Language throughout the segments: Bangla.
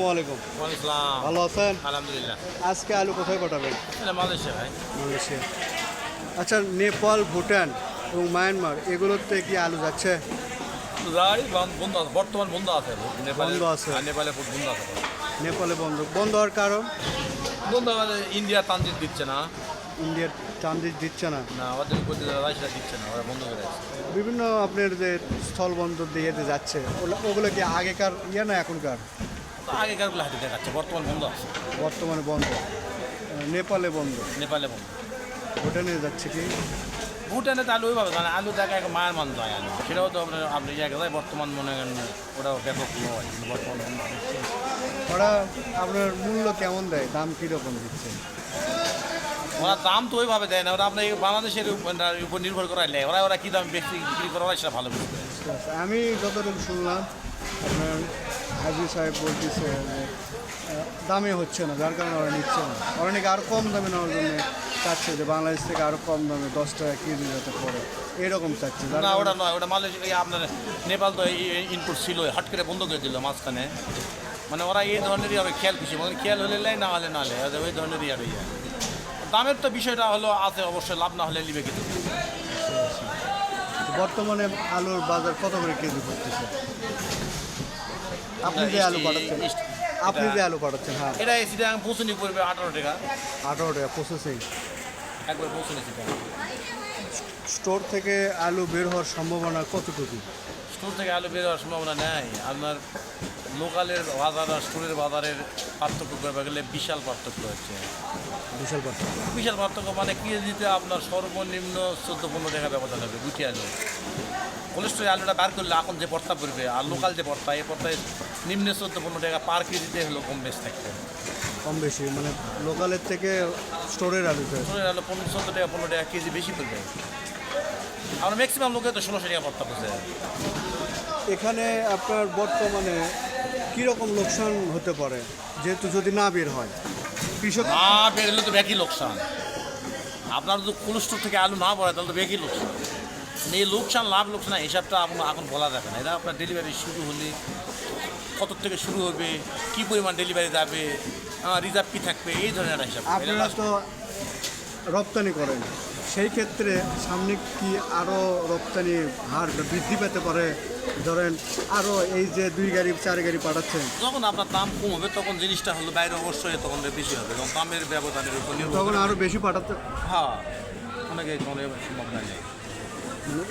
আসসালামাইকুম ভালো আছেন? আলহামদুলিল্লাহ। আজকে আলু কোথায় পাঠাবেন? মালয়েশিয়া ভাই। মালয়েশিয়া। আচ্ছা নেপাল ভুটান এবং মায়ানমার এগুলোতে কি আলু যাচ্ছে? বন্ধ আছে বর্তমান বন্ধ আছে। নেপালে বন্ধ আছে। নেপালে বন্ধ আছে। নেপালে বন্ধ। বন্ধ হওয়ার কারণ? বন্ধ মানে ইন্ডিয়া ট্রানজিট দিচ্ছে না। ইন্ডিয়ার ট্রানজিট দিচ্ছে না। না ওদের রাশিয়া দিচ্ছে না ওরা বন্ধ করে বিভিন্ন আপনার যে স্থল বন্দর দিয়ে যাচ্ছে ওগুলো- ওগুলো কি আগেকার ইয়ে না এখনকার? তো আগেকারগুলো হাতে দেখাচ্ছে বর্তমান বন্ধ আছে? বর্তমানে বন্ধ। নেপালে বন্ধ। নেপালে বন্ধ। ভুটানে যাচ্ছে কি? ভুটানে তো আলু ওইভাবে মানে আলু দেখা এক মায়ের মান যায় আলু। সেটাও তো আপনার আপনি জায়গায় বর্তমান মনে করেন ওটাও ব্যাপক নয় কিন্তু বর্তমান বন্ধ ওরা আপনার মূল্য কেমন দেয়? দাম কীরকম দিচ্ছে? ওরা দাম তো ওইভাবে দেয় না ওরা আপনার বাংলাদেশের উপর উপর নির্ভর করে নেয়। ওরা ওরা কী দাম বিক্রি বিক্রি করে ওরা সেটা ভালো আমি যতটুকু শুনলাম আপনার হাজি সাহেব বলতেছে যে দামে হচ্ছে না যার কারণে ওরা নিচ্ছে না। ওরা নাকি আরও কম দামে নেওয়ার জন্য চাচ্ছে যে বাংলাদেশ থেকে আরও কম দামে দশ টাকা কেজি যাতে পড়ে। এরকম চাচ্ছে না ওটা নয় ওটা মালয়েশিয়া আপনার নেপাল তো ইনপুট ছিল হট করে বন্ধ করে দিল মাঝখানে। মানে ওরা এই ধরনেরই হবে খেয়াল খুশি মানে খেয়াল হলে লাই না হলে না হলে ওই ধরনেরই আর ইয়ে দামের তো বিষয়টা হলো আছে অবশ্যই লাভ না হলে নিবে কিন্তু। বর্তমানে আলুর বাজার কত করে কেজি পড়তেছে? আপনি যে আলু পাঠাচ্ছেন। আপনি যে আলু পাঠাচ্ছেন হ্যাঁ। এটা এই সিটা পৌঁছনি পড়বে আঠারো টাকা। আঠারো টাকা প্রসেসিং একবার পৌঁছনি সিটা স্টোর থেকে আলু বের হওয়ার সম্ভাবনা কতটুকু? স্টোর থেকে আলু বের হওয়ার সম্ভাবনা নেই। আপনার লোকালের বাজার আর স্টোরের বাজারের পার্থক্য করবে গেলে বিশাল পার্থক্য হচ্ছে। বিশাল পার্থক্য। বিশাল পার্থক্য মানে কেজিতে আপনার সর্বনিম্ন চোদ্দ পনেরো টাকা ব্যবধান হবে গুটি আলু। কোলেস্ট্রল আলুটা বার করলে এখন যে পর্তা পড়বে আর লোকাল যে পর্তা এই পর্তায় নিম্নে চোদ্দ পনেরো টাকা পার কেজিতে হলো কম বেশ থাকবে কম বেশি মানে লোকালের থেকে স্টোরের আলু স্টোরের আলু পনেরো চোদ্দ টাকা পনেরো টাকা কেজি বেশি পড়বে আমরা ম্যাক্সিমাম লোকে তো ষোলোশো টাকা পর্তা পড়ছে এখানে আপনার বর্তমানে কীরকম লোকসান হতে পারে? যেহেতু যদি না বের হয় কৃষক না বেরোলে তো ব্যাকই লোকসান। আপনার যদি কোলেস্ট্রল থেকে আলু না পড়ে তাহলে তো ব্যাকই লোকসান। এই লোকসান লাভ লোকসান হিসাবটা আপনার এখন বলা যাবে না। এটা আপনার ডেলিভারি শুরু হলে কত থেকে শুরু হবে কি পরিমাণ ডেলিভারি যাবে রিজার্ভ কী থাকবে এই ধরনের একটা হিসাব। আপনারা তো রপ্তানি করেন। সেই ক্ষেত্রে সামনে কি আরও রপ্তানি হার বৃদ্ধি পেতে পারে? ধরেন আরও এই যে দুই গাড়ি চার গাড়ি পাঠাচ্ছেন। যখন আপনার দাম কম হবে তখন জিনিসটা হলো বাইরে অবশ্যই তখন বেশি হবে এবং দামের ব্যবধানের উপর তখন আরও বেশি পাঠাতে হ্যাঁ অনেকে কোনো সম্ভাবনা নেই। মানে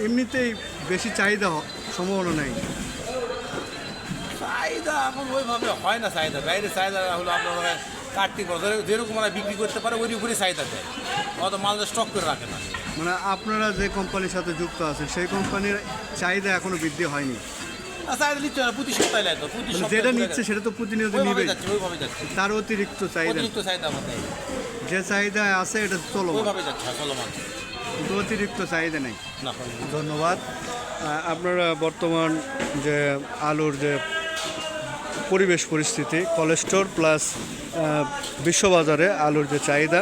এমনিতেই বেশি চাহিদা সম্ভাবনা নেই। চাহিদা এখন ওইভাবে হয় না চাহিদা। বাইরে চাহিদা হলো আপনার মানে কার্তিক যেরকম ওরা বিক্রি করতে পারে ওই উপরে চাহিদা দেয়। অত মাল স্টক করে রাখে না। মানে আপনারা যে কোম্পানির সাথে যুক্ত আছেন সেই কোম্পানির চাহিদা এখনও বৃদ্ধি হয়নি? চাহিদা নিচ্ছে না প্রতি সপ্তাহে নেয় প্রতি মানে যেটা নিচ্ছে সেটা তো প্রতিনিয়ত নিবে তার অতিরিক্ত চাহিদা। অতিরিক্ত চাহিদা আমাদের। যে চাহিদা আছে এটা চলো ওইভাবে যাচ্ছে হ্যাঁ, চলমান। অতিরিক্ত চাহিদা নেই। ধন্যবাদ। আপনারা বর্তমান যে আলুর যে পরিবেশ পরিস্থিতি কোলেস্টোর প্লাস বিশ্ববাজারে আলুর যে চাহিদা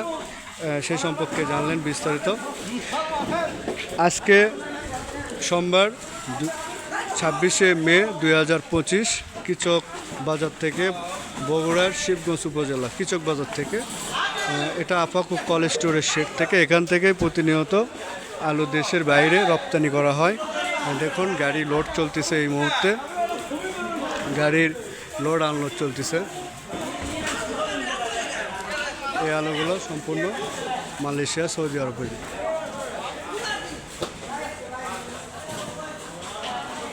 সেই সম্পর্কে জানলেন বিস্তারিত। আজকে সোমবার ছাব্বিশে মে দুই হাজার পঁচিশ, কিচক বাজার থেকে বগুড়ার শিবগঞ্জ উপজেলা, কিচক বাজার থেকে। এটা আপাকু কলেজ স্টোরের শেড থেকে এখান থেকে প্রতিনিয়ত আলু দেশের বাইরে রপ্তানি করা হয়। দেখুন, গাড়ি লোড চলতেছে এই মুহূর্তে। গাড়ির লোড আনলোড চলতেছে। এই আলুগুলো সম্পূর্ণ মালয়েশিয়া, সৌদি আরবে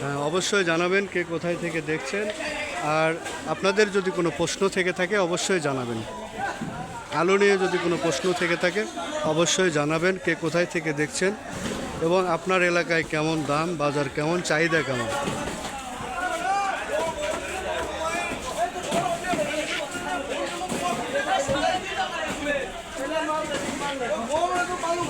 হ্যাঁ অবশ্যই জানাবেন কে কোথায় থেকে দেখছেন। আর আপনাদের যদি কোনো প্রশ্ন থেকে থাকে, অবশ্যই জানাবেন। আলু নিয়ে যদি কোনো প্রশ্ন থেকে থাকে, অবশ্যই জানাবেন কে কোথায় থেকে দেখছেন এবং আপনার এলাকায় কেমন দাম, বাজার কেমন, চাহিদা কেমন।